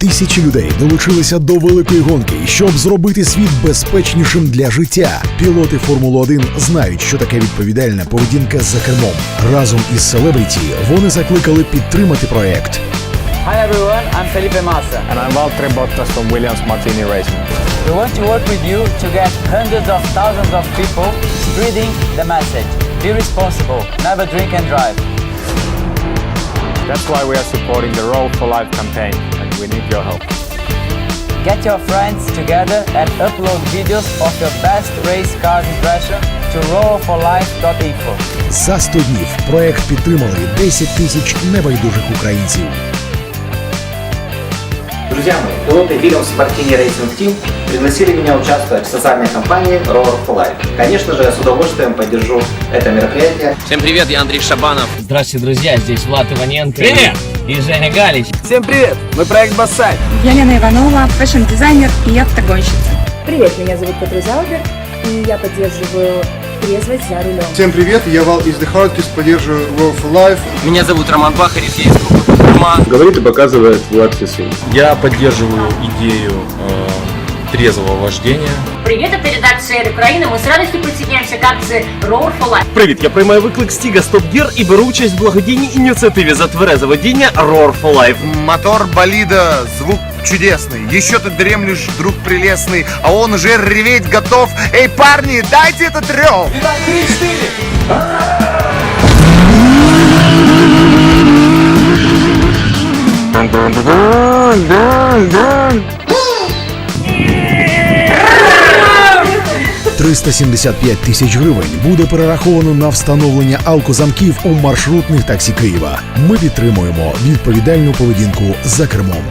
Тисячі людей долучилися до великої гонки, щоб зробити світ безпечнішим для життя. Пілоти Формули 1 знають, що таке відповідальна поведінка за кермом. Разом із селебріті вони закликали підтримати проект. Hi everyone, I'm Felipe Massa. And I'm Valtteri Bottas from Williams Martini Racing. We want to work with you to get hundreds of thousands of people spreading the message. Be responsible, never drink and drive. That's why we are supporting the Roll for Life campaign, we need your help. Get your friends together and upload videos of your best race cars impression to rollforlife.info. За 100 днів проект підтримали 10 тисяч небайдужих українців. Друзья мои, пилоты Williams Martini Racing Team пригласили меня участвовать в социальной кампании Roar for Life. Конечно же, я с удовольствием поддержу это мероприятие. Всем привет, я Андрей Шабанов. Здравствуйте, друзья, здесь Влад Иваненко Привет! И Женя Галич. Всем привет! Мы проект Бассай. Я Лена Иванова, фэшн-дизайнер и автогонщица. Привет, меня зовут Катя Заубер, и я поддерживаю трезвость за рулем. Всем привет, я Вал из The Hardest, поддерживаю Roll for Life. Меня зовут Роман Бахарев, я из группы. Говорит и показывает Влад. Я поддерживаю идею э, трезвого вождения. Привет, это редакция Air Украины. Мы с радостью присоединяемся к акции Roar for Life. Привіт, я приймаю виклик Стіга Стоп Гір і беру участь в благодійній ініціативі за тверезе водіння Roar for Life. Мотор болида, звук чудесный. Еще ты дремлешь, друг прелестный, а он уже реветь готов. Эй, парни, дайте этот рев! – 375 тисяч гривень буде перераховано на встановлення алкозамків у маршрутних таксі Києва. Ми підтримуємо відповідальну поведінку за кермом.